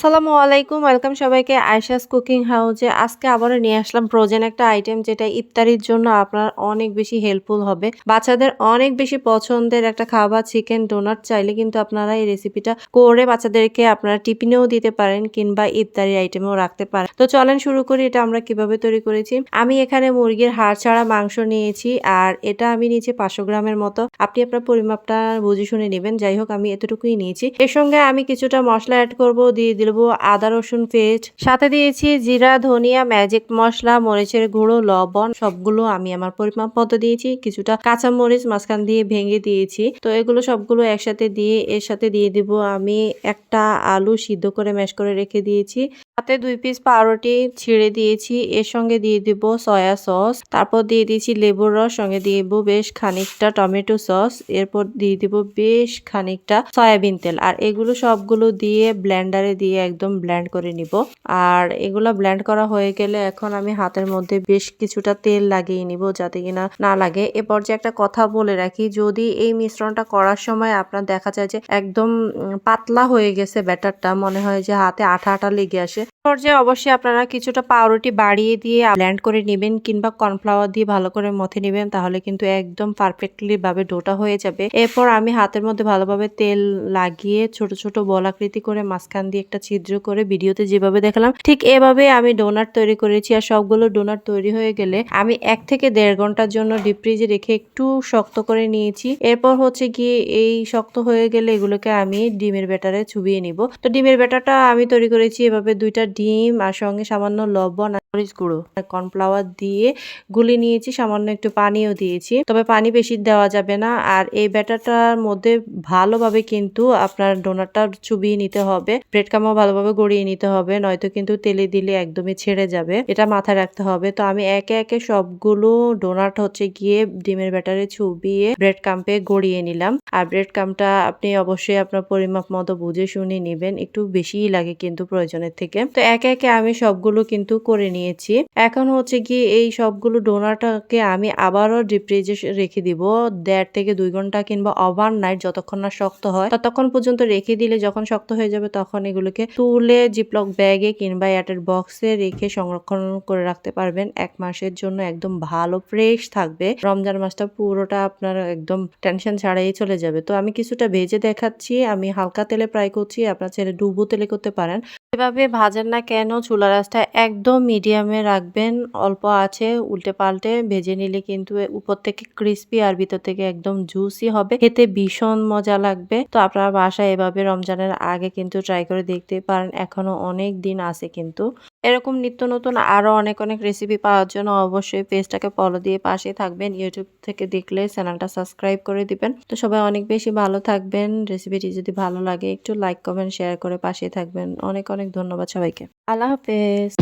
আসসালামু আলাইকুম, ওয়েলকাম সবাইকে আয়শাস কুকিং হাউসে আজকে আবারও নিয়ে আসলাম ফ্রোজেন একটা আইটেম যেটা ইফতারির জন্য আপনার অনেক বেশি হেল্পফুল হবে। বাচ্চাদের অনেক বেশি পছন্দের একটা খাবার চিকেন ডোনাট চাইলে কিন্তু আপনারা এই রেসিপিটা করে বাচ্চাদেরকে আপনারা টিফিনেও দিতে পারেন কিংবা ইফতারি আইটেমেও রাখতে পারেন। তো চলেন শুরু করি, এটা আমরা কীভাবে তৈরি করেছি। আমি এখানে মুরগির হাড় ছাড়া মাংস নিয়েছি আর এটা আমি নিয়েছি পাঁচশো গ্রামের মতো। আপনি আপনার পরিমাপটা বুঝে শুনে নেবেন, যাই হোক আমি এতটুকুই নিয়েছি। এর সঙ্গে আমি কিছুটা মশলা অ্যাড করব, দিয়ে দিব আদা, রসুন পেস্ট। সাথে দিয়েছি জিরা, ধনিয়া ম্যাজিক মশলা, মরিচের গুঁড়ো, লবণ, সবগুলো আমি আমার পরিমাপ মতো দিয়েছি। কিছুটা কাঁচা মরিচ মাঝখান দিয়ে ভেঙে দিয়েছি। তো এগুলো সবগুলো একসাথে দিয়ে, এর সাথে দিয়ে দিব আমি একটা আলু সিদ্ধ করে ম্যাশ করে রেখে দিয়েছি। সাথে দুই পিস পাউরুটি ছিঁড়ে দিয়েছি, এর সঙ্গে দিয়ে দিব সয়া সস, তারপর দিয়ে দিয়েছি লেবুর রস, সঙ্গে দিয়ে দিব বেশ খানিকটা টমেটো সস, এরপর দিয়ে দিব বেশ খানিকটা সয়াবিন তেল। আর এগুলো সবগুলো দিয়ে ব্লেন্ডারে দিয়ে একদম ব্লেন্ড করে নিব। আর এগুলো ব্লেন্ড করা হয়ে গেলে এখন আমি হাতের মধ্যে বেশ কিছুটা তেল লাগিয়ে নিব যাতে কিনা না লাগে। এ পর্যায়ে একটা কথা বলে রাখি, যদি এই মিশ্রণটা করার সময় আপনার দেখা যায় যে একদম পাতলা হয়ে গেছে ব্যাটারটা, মনে হয় যে হাতে আঠা আঠা লেগে আসে পর্যায়ে অবশ্যই আপনারা কিছুটা পাউরুটি বাড়িয়ে দিয়ে ব্ল্যান্ড করে নেবেন কিংবা কর্নফ্লাওয়ার দিয়ে ভালো করে মথে নেবেন, তাহলে কিন্তু একদম পারফেক্টলি ভাবে ডোটা হয়ে যাবে। এরপর আমি হাতের মধ্যে ভালোভাবে তেল লাগিয়ে ছোট ছোট বলাকৃতি করে মাঝখান দিয়ে একটা ছিদ্র করে ভিডিওতে যেভাবে দেখালাম, ঠিক এভাবে আমি ডোনাট তৈরি করেছি আর সবগুলো ডোনাট তৈরি হয়ে গেলে আমি এক থেকে দেড় ঘণ্টার জন্য ডিপ ফ্রিজে রেখে একটু শক্ত করে নিয়েছি। এরপর হচ্ছে গিয়ে এই শক্ত হয়ে গেলে এগুলোকে আমি ডিমের ব্যাটারে চুবিয়ে নিব। তো ডিমের ব্যাটারটা আমি তৈরি করেছি এভাবে দুইটা ডিম আর সঙ্গে সামান্য লবণ মরিচ গুঁড়ো। কর্নফ্লাওয়ার দিয়ে গুলি নিয়েছি, সামান্য একটু পানিও দিয়েছি। তবে পানি বেশি দেওয়া যাবে না। আর এই ব্যাটারটার মধ্যে ভালোভাবে কিন্তু আপনার ডোনাটটা চুবিয়ে নিতে হবে। ব্রেড কামও ভালোভাবে গড়িয়ে নিতে হবে, নয়তো কিন্তু তেলে দিলে একদমই ছেড়ে যাবে। এটা মাথায় রাখতে হবে। তো আমি একে একে সবগুলো ডোনাট হচ্ছে গিয়ে ডিমের ব্যাটারে চুবিয়ে ব্রেড কাম্পে গড়িয়ে নিলাম। আর ব্রেড কামটা আপনি অবশ্যই আপনার পরিমাপ মতো বুঝে শুনে নেবেন। একটু বেশিই লাগে কিন্তু প্রয়োজনের থেকে। তো একে একে আমি সবগুলো কিন্তু করে নিয়েছি। এখন হচ্ছে গিয়ে এই সবগুলো ডোনাটাকে আমি আবারও ডিপ রেখে দিব। দেড় থেকে দুই ঘণ্টা কিংবা ওভার নাইট যতক্ষণ না শক্ত হয়, ততক্ষণ পর্যন্ত রেখে দিলে যখন শক্ত হয়ে যাবে তখন এগুলোকে তুলে জিপলক ব্যাগে কিংবা এয়ারটেল বক্সে রেখে সংরক্ষণ করে রাখতে পারবেন। এক মাসের জন্য একদম ভালো ফ্রেশ থাকবে। রমজান মাসটা পুরোটা আপনার একদম টেনশন ছাড়াই চলে যাবে। তো আমি কিছুটা ভেজে দেখাচ্ছি, আমি হালকা তেলে ফ্রাই করছি, আপনার ছেলে ডুবো তেলে করতে পারেন। এভাবে ভাজেন না কেন চুলা রাসটা একদম মিডিয়ামে রাখবেন, অল্প আছে উল্টে পাল্টে ভেজে নিলে কিন্তু উপর থেকে ক্রিস্পি আর ভিতর থেকে একদম জুসি হবে। খেতে ভীষণ মজা লাগবে। তো আপনারা বাসায় এভাবে রমজানের আগে কিন্তু ট্রাই করে দেখতে পারেন, এখনও অনেক দিন আছে কিন্তু। এরকম নিত্য নতুন আরও অনেক অনেক রেসিপি পাওয়ার জন্য অবশ্যই পেজটাকে ফলো দিয়ে পাশে থাকবেন। ইউটিউব থেকে দেখলে চ্যানেলটা সাবস্ক্রাইব করে দিবেন। তো সবাই অনেক বেশি ভালো থাকবেন। রেসিপিটি যদি ভালো লাগে, একটু লাইক কমেন্ট শেয়ার করে পাশে থাকবেন। অনেক অনেক ধন্যবাদ সবাইকে। আল্লাহ হাফেজ।